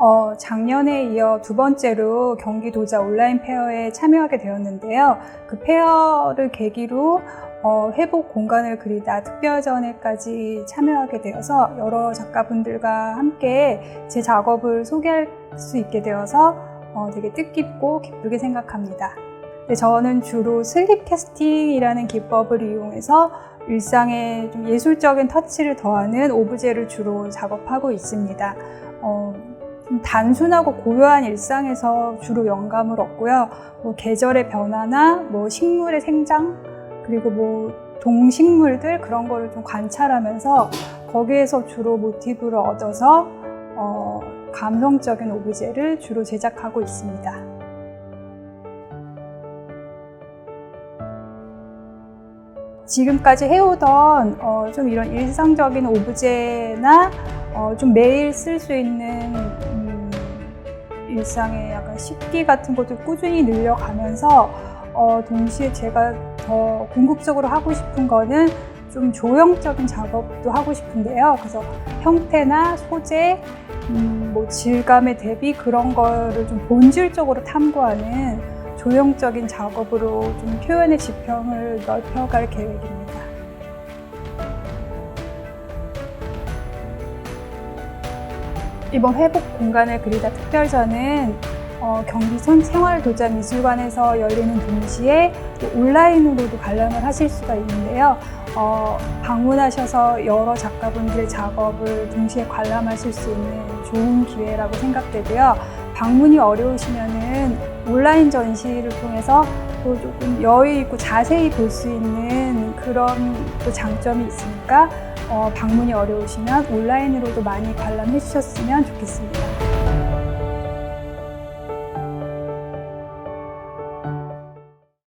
어, 작년에 이어 두 번째로 경기도자 온라인 페어에 참여하게 되었는데요. 그 페어를 계기로 어, 회복 공간을 그리다 특별전에까지 참여하게 되어서 여러 작가분들과 함께 제 작업을 소개할 수 있게 되어서 어, 되게 뜻깊고 기쁘게 생각합니다. 네, 저는 주로 슬립 캐스팅이라는 기법을 이용해서 일상에 좀 예술적인 터치를 더하는 오브제를 주로 작업하고 있습니다. 어, 좀 단순하고 고요한 일상에서 주로 영감을 얻고요. 뭐 계절의 변화나 뭐 식물의 생장 그리고 뭐 동식물들 그런 거를 좀 관찰하면서 거기에서 주로 모티브를 얻어서 어, 감성적인 오브제를 주로 제작하고 있습니다. 지금까지 해오던 어, 좀 이런 일상적인 오브제나 어, 좀 매일 쓸 수 있는 음, 일상의 약간 식기 같은 것도 꾸준히 늘려가면서 어, 동시에 제가 더 궁극적으로 하고 싶은 거는 좀 조형적인 작업도 하고 싶은데요. 그래서 형태나 소재, 음, 뭐 질감의 대비 그런 거를 좀 본질적으로 탐구하는 조형적인 작업으로 좀 표현의 지평을 넓혀갈 계획입니다. 이번 회복 공간을 그리다 특별전은 어, 경기 선 생활도자미술관에서 열리는 동시에 또 온라인으로도 관람을 하실 수가 있는데요. 어, 방문하셔서 여러 작가분들의 작업을 동시에 관람하실 수 있는 좋은 기회라고 생각되고요. 방문이 어려우시면은 온라인 전시를 통해서 또 조금 여유 있고 자세히 볼 수 있는 그런 또 장점이 있으니까 어, 방문이 어려우시면 온라인으로도 많이 관람해 주셨으면 좋겠습니다.